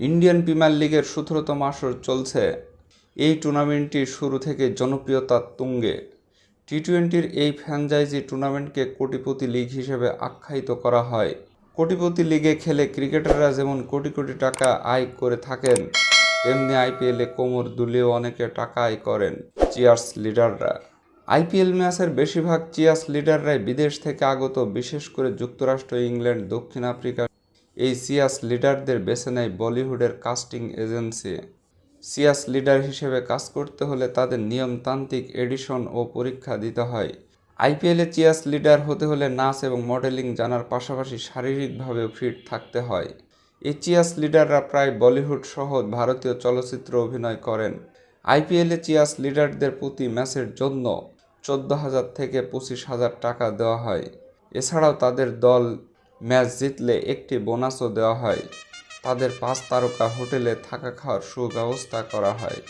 Indian premier লিগের সতেরোতম আসর চলছে। এই টুর্নামেন্টটি শুরু থেকে জনপ্রিয়তার তুঙ্গে। টি টোয়েন্টির এই ফ্র্যাঞ্চাইজি টুর্নামেন্টকে কোটিপতি লিগ হিসেবে আখ্যায়িত করা হয়। কোটিপতি লিগে খেলে ক্রিকেটাররা যেমন কোটি কোটি টাকা আয় করে থাকেন, তেমনি আইপিএলে কোমর দুলিয়েও অনেকে টাকা আয় করেন চিয়ার্স লিডাররা। আইপিএল ম্যাচের বেশিরভাগ চিয়ার্স লিডাররাই বিদেশ থেকে আগত, বিশেষ করে যুক্তরাষ্ট্র, ইংল্যান্ড, দক্ষিণ আফ্রিকা এই সিয়াস লিডারদের বেছে নেয় বলিউডের কাস্টিং এজেন্সি। সিয়াস লিডার হিসেবে কাজ করতে হলে তাদের নিয়মতান্ত্রিক এডিশন ও পরীক্ষা দিতে হয়। আইপিএলে চিয়াস লিডার হতে হলে নাচ এবং মডেলিং জানার পাশাপাশি শারীরিকভাবেও ফিট থাকতে হয়। এই চিয়াস লিডাররা প্রায় বলিউড সহ ভারতীয় চলচ্চিত্র অভিনয় করেন। আইপিএলে চিয়াস লিডারদের প্রতি ম্যাচের জন্য চোদ্দ হাজার থেকে পঁচিশ হাজার টাকা দেওয়া হয়। এছাড়াও তাদের দল ম্যাচ জিতলে একটি বোনাসও দেওয়া হয়। তাদের পাঁচ তারকা হোটেলে থাকা খাওয়ার সুব্যবস্থা করা হয়।